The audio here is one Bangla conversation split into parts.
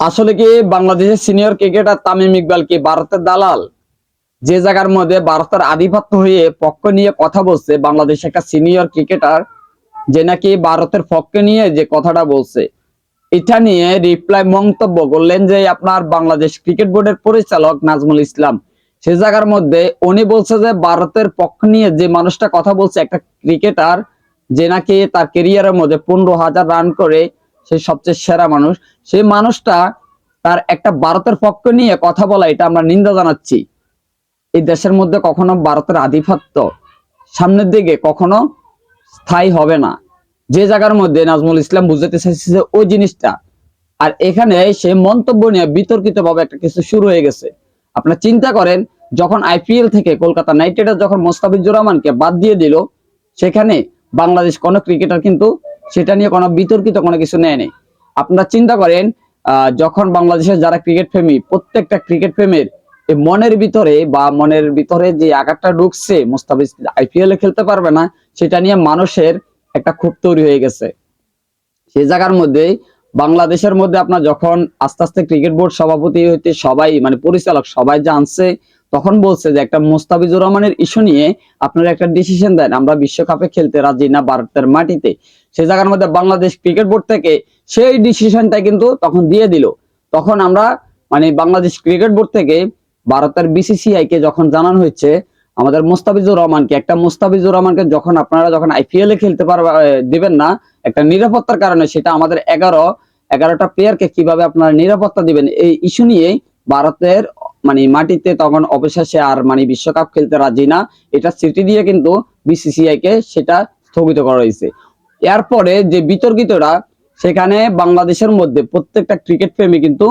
আসলে কি বাংলাদেশের সিনিয়র ক্রিকেটার তামিম ইকবাল কি ভারতের দালাল? যে জায়গার মধ্যে ভারতের আধিপত্য হয়ে পক্ষ নিয়ে কথা বলছে বাংলাদেশ একটা সিনিয়র ক্রিকেটার যে নাকি ভারতের পক্ষে নিয়ে যে কথাটা বলছে, এটা নিয়ে রিপ্লাই মন্তব্য করলেন যে আপনার বাংলাদেশ ক্রিকেট বোর্ডের পরিচালক নাজমুল ইসলাম। সে জায়গার মধ্যে উনি বলছে যে ভারতের পক্ষ নিয়ে যে মানুষটা কথা বলছে, একটা ক্রিকেটার যে নাকি তার কেরিয়ারের মধ্যে পনেরো হাজার রান করে সে সবচেয়ে সেরা মানুষ। সেই মানুষটা তার একটা ভারতের পক্ষ নিয়ে কথা বলা, এটা আমরা নিন্দা জানাচ্ছি। এই দেশের মধ্যে কখনো ভারতের আধিপত্য সামনের দিকে কখনো স্থায়ী হবে না। যে জায়গার মধ্যে নাজমুল ইসলাম বুঝাতে চাইছে ওই জিনিসটা। আর এখানে সে মন্তব্য নিয়ে বিতর্কিত ভাবে একটা কিছু শুরু হয়ে গেছে। আপনার চিন্তা করেন, যখন আইপিএল থেকে কলকাতা নাইট রাইডার্স যখন মোস্তাফিজুর রহমানকে বাদ দিয়ে দিল, সেখানে বাংলাদেশ কোনো ক্রিকেটার কিন্তু সেটা নিয়ে কোনো বিতর্কিত কোনো কিছু নেয়নি আপনারা চিন্তা করেন যখন বাংলাদেশের যারা ক্রিকেট প্রেমী, প্রত্যেকটা ক্রিকেট প্রেমের মনের ভিতরে বা মনের ভিতরে যে আঘাতটা ঢুকছে, মোস্তাফিজ আইপিএল এ খেলতে পারবে না, সেটা নিয়ে মানুষের একটা ক্ষোভ তৈরি হয়ে গেছে। সেই জায়গার মধ্যে, বাংলাদেশের মধ্যে আপনার যখন আস্তে আস্তে ক্রিকেট বোর্ড সভাপতি হইতে সবাই মানে পরিচালক সবাই জানছে তখন বলছে যে একটা মোস্তাফিজুর রহমানের ইস্যু নিয়ে আপনারা একটা ডিসিশন দেন, আমরা বিশ্বকাপে খেলতে রাজি না ভারতের মাটিতে। সেই জায়গার মধ্যে বাংলাদেশ ক্রিকেট বোর্ড থেকে সেই ডিসিশনটা কিন্তু তখন দিয়ে দিল। তখন আমরা মানে বাংলাদেশ ক্রিকেট বোর্ড থেকে ভারতের বিসিসিআই কে যখন জানানো হয়েছে, আমাদের মোস্তাফিজুর রহমানকে, একটা মোস্তাফিজুর রহমানকে যখন আপনারা যখন আইপিএল এ খেলতে পারবে দিবেন না, একটা নিরাপত্তার কারণে সেটা আমাদের এগারো, এগারোটা প্লেয়ারকে কীভাবে আপনারা নিরাপত্তা দিবেন, এই ইস্যু নিয়ে ভারতের মানে মাটিতে তখন অবশেষে আর মানে বিশ্বকাপ খেলতে রাজি না। এটা সিটি দিয়ে কিন্তু বিসিসিআই কে সেটা স্থগিত করা হয়েছে। এরপরে যে বিতর্কিতরা, সেখানে বাংলাদেশের মধ্যে প্রত্যেকটা ক্রিকেট প্রেমী কিন্তু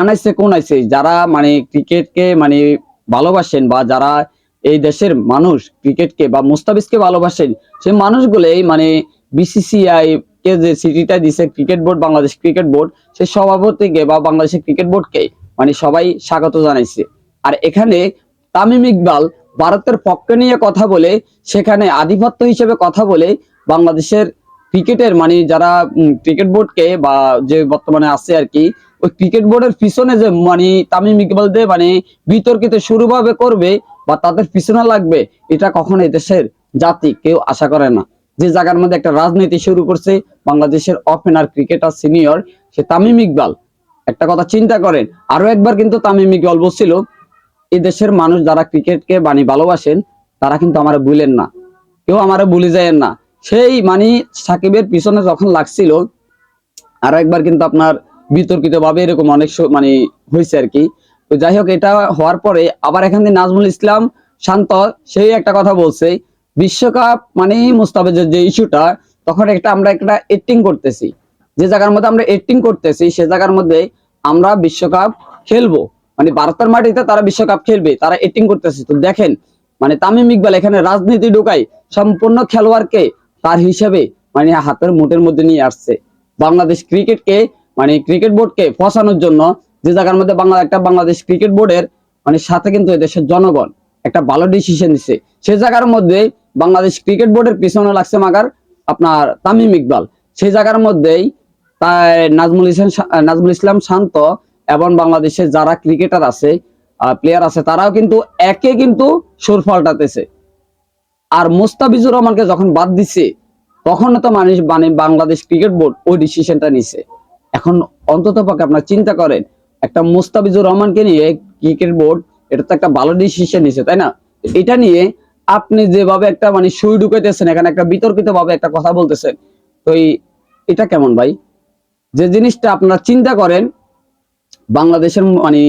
আনাইছে কোন আইছে যারা মানে ক্রিকেটকে মানে ভালোবাসেন বা যারা এই দেশের মানুষ ক্রিকেটকে বা মুস্তাফিজকে ভালোবাসেন, সেই মানুষগুলোই মানে বিসিসিআই কে যে সিটিটা দিছে cricket board Bangladesh cricket board সেই সভাপতিকে বা বাংলাদেশের ক্রিকেট বোর্ডকে মানে সবাই স্বাগত জানাইছে। আর এখানে তামিম ইকবাল ভারতের পক্ষে নিয়ে কথা বলে, সেখানে আধিপত্য হিসেবে কথা বলে বাংলাদেশের ক্রিকেটের মানে যারা ক্রিকেট বোর্ডকে বা যে বর্তমানে আছে আর কি, ওই ক্রিকেট বোর্ডের পিছনে যে মানে তামিম ইকবাল দিয়ে মানে বিতর্কিত শুরুভাবে করবে বা তাদের পিছনে লাগবে, এটা কখনো দেশের জাতি কেউ আশা করে না। যে জায়গার মধ্যে একটা রাজনীতি শুরু করছে বাংলাদেশের ওপেনার ক্রিকেটার সিনিয়র সে তামিম ইকবাল। একটা কথা চিন্তা করেন, আরও একবার কিন্তু তামিম ইকবাল বলছিল দেশের মানুষ যারা ক্রিকেটকে বাণী ভালোবাসেন, তারা কিন্তু আমার ভুলেন না। কেউ আমারে ভুলে যায়েন না। সেই মানে সাকিবের পিছনে যখন লাগছিল, আরও একবার কিন্তু আপনার বিতর্কিত ভাবে এরকম অনেক মানে হয়েছে আর কি। তো যাই হোক, এটা হওয়ার পরে আবার এখান থেকে নাজমুল ইসলাম শান্ত, সেই একটা কথা বলছে, বিশ্বকাপ মানে মুস্তাফিজের যে ইস্যুটা তখন একটা আমরা একটা এডিটিং করতেছি। যে জায়গার মধ্যে আমরা এডিটিং করতেছি, সে জায়গার মধ্যে আমরা বিশ্বকাপ খেলব। মানে ভারতের মাটিতে তারা বিশ্বকাপ খেলবে, তারা এডিটিং করতেছে। তো দেখেন মানে তামিম ইকবাল এখানে রাজনীতি ঢুকাই সম্পূর্ণ খেলোয়াড়কে তার হিসেবে মানে হাতের মুঠের মধ্যে নিয়ে আসছে। বাংলাদেশ ক্রিকেটকে মানে ক্রিকেট বোর্ডকে ফসানোর জন্য যে জায়গার মধ্যে বাংলা একটা বাংলাদেশ ক্রিকেট বোর্ডের মানে সাথে কিন্তু এদেশের জনগণ একটা ভালো ডিসিশন দিচ্ছে সে জায়গার মধ্যে বাংলাদেশ ক্রিকেট বোর্ডের পিছনে লাগছে মাগার আপনার তামিম ইকবাল। সেই জায়গার মধ্যেই নাজমুল ইসলাম নাজমুল ইসলাম শান্ত এবং বাংলাদেশের যারা ক্রিকেটার আছে প্লেয়ার আছে, তারাও কিন্তু একে কিন্তু সুর পাল্টাতেছে। আর মোস্তাফিজুর রহমানকে যখন বাদ দিছে তখন তো মানুষ মানে বাংলাদেশ ক্রিকেট বোর্ড ওই ডিসিশনটা নিছে। এখন অন্তত পক্ষে আপনার চিন্তা করেন, একটা মোস্তাফিজুর রহমানকে নিয়ে ক্রিকেট বোর্ড এটা তো একটা ভালো ডিসিশন নিছে, তাই না? এটা নিয়ে আপনি যেভাবে একটা মানে সুই ঢুকাইতেছেন, এখানে একটা বিতর্কিত ভাবে একটা কথা বলতেছেন, তো এটা কেমন ভাই? যে জিনিসটা আপনারা চিন্তা করেন, বাংলাদেশের মানে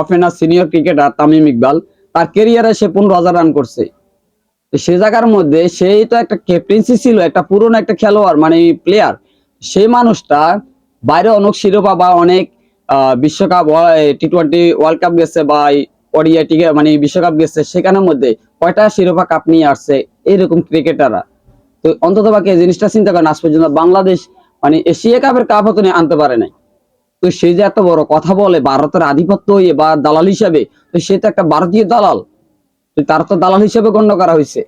opener senior cricketer Tamim Iqbal, তার কেরিয়ারে সে পনেরো হাজার রান করছে। সে জায়গার মধ্যে সেই তো একটা ক্যাপ্টেন্সি ছিল, একটা পুরনো একটা খেলোয়াড় মানে প্লেয়ার সেই মানুষটা বাইরে অনেক শিরোপা বা অনেক বিশ্বকাপ টি টোয়েন্টি ওয়ার্ল্ড কাপ গেছে বা ওডিআই মানে বিশ্বকাপ গেছে, সেখানের মধ্যে কয়টা শিরোপা কাপ নিয়ে আসছে, এরকম ক্রিকেটাররা তো অন্তত বাকি জিনিসটা চিন্তা করেন, আজ পর্যন্ত বাংলাদেশ মানে এশিয়া কাপের কাপ হতো আনতে পারে নাই। তো সে যে এত বড় কথা বলে, ভারতের আধিপত্য হয়ে বা দালাল হিসাবে, তো সে তো একটা ভারতীয় দালাল। তার তো দালাল হিসাবে গণ্য করা হয়েছে।